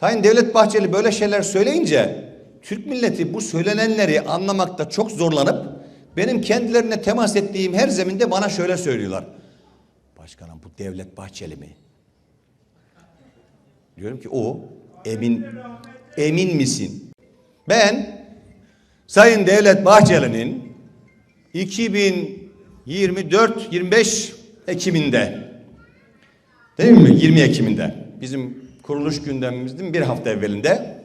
Sayın Devlet Bahçeli böyle şeyler söyleyince Türk milleti bu söylenenleri anlamakta çok zorlanıp benim kendilerine temas ettiğim her zeminde bana şöyle söylüyorlar. Başkanım bu Devlet Bahçeli mi? Diyorum ki o emin emin misin? Ben Sayın Devlet Bahçeli'nin 2024-25 Ekim'inde değil mi? 20 Ekim'inde bizim kuruluş gündemimizin bir hafta evvelinde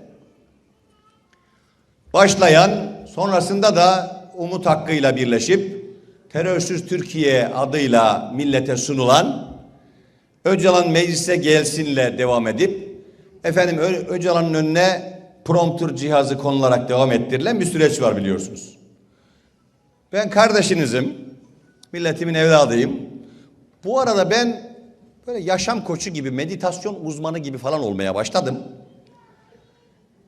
başlayan sonrasında da umut hakkıyla birleşip terörsüz Türkiye adıyla millete sunulan Öcalan meclise gelsinle devam edip efendim Ö- Öcalan'ın önüne prompter cihazı konularak devam ettirilen bir süreç var biliyorsunuz. Ben kardeşinizim, milletimin evladıyım. Bu arada ben böyle yaşam koçu gibi, meditasyon uzmanı gibi falan olmaya başladım.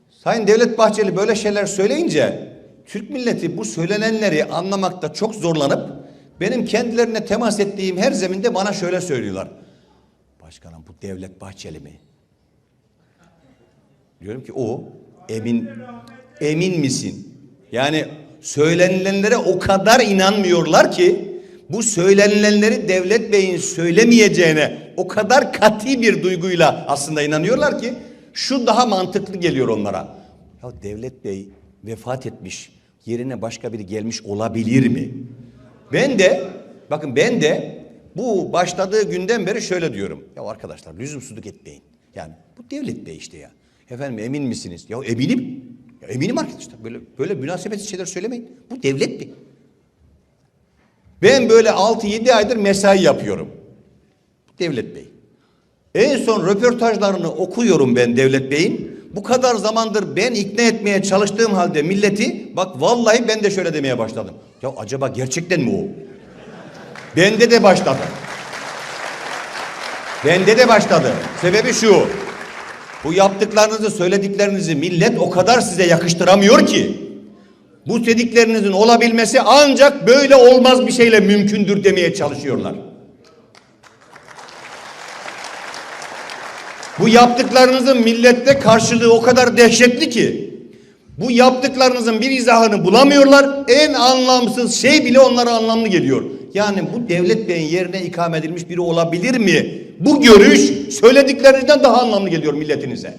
Sayın Devlet Bahçeli böyle şeyler söyleyince Türk milleti bu söylenenleri anlamakta çok zorlanıp benim kendilerine temas ettiğim her zeminde bana şöyle söylüyorlar. Başkanım bu Devlet Bahçeli mi? Diyorum ki o emin emin misin? Yani söylenilenlere o kadar inanmıyorlar ki bu söylenilenleri Devlet Bey'in söylemeyeceğine o kadar kati bir duyguyla aslında inanıyorlar ki şu daha mantıklı geliyor onlara. Ya Devlet Bey vefat etmiş yerine başka biri gelmiş olabilir mi? Ben de bakın ben de bu başladığı günden beri şöyle diyorum. Ya arkadaşlar lüzumsuzluk etmeyin. Yani bu devlet bey işte ya. Efendim emin misiniz? Ya eminim. Ya eminim arkadaşlar. Böyle böyle münasebetsiz şeyler söylemeyin. Bu devlet bey. Ben böyle 6-7 aydır mesai yapıyorum. Devlet Bey. En son röportajlarını okuyorum ben Devlet Bey'in. Bu kadar zamandır ben ikna etmeye çalıştığım halde milleti bak vallahi ben de şöyle demeye başladım. Ya acaba gerçekten mi o? Bende de başladı. Bende de başladı. Sebebi şu. Bu yaptıklarınızı, söylediklerinizi millet o kadar size yakıştıramıyor ki. Bu dediklerinizin olabilmesi ancak böyle olmaz bir şeyle mümkündür demeye çalışıyorlar. Bu yaptıklarınızın millette karşılığı o kadar dehşetli ki bu yaptıklarınızın bir izahını bulamıyorlar. En anlamsız şey bile onlara anlamlı geliyor. Yani bu devlet beyin yerine ikame edilmiş biri olabilir mi? Bu görüş söylediklerinizden daha anlamlı geliyor milletinize.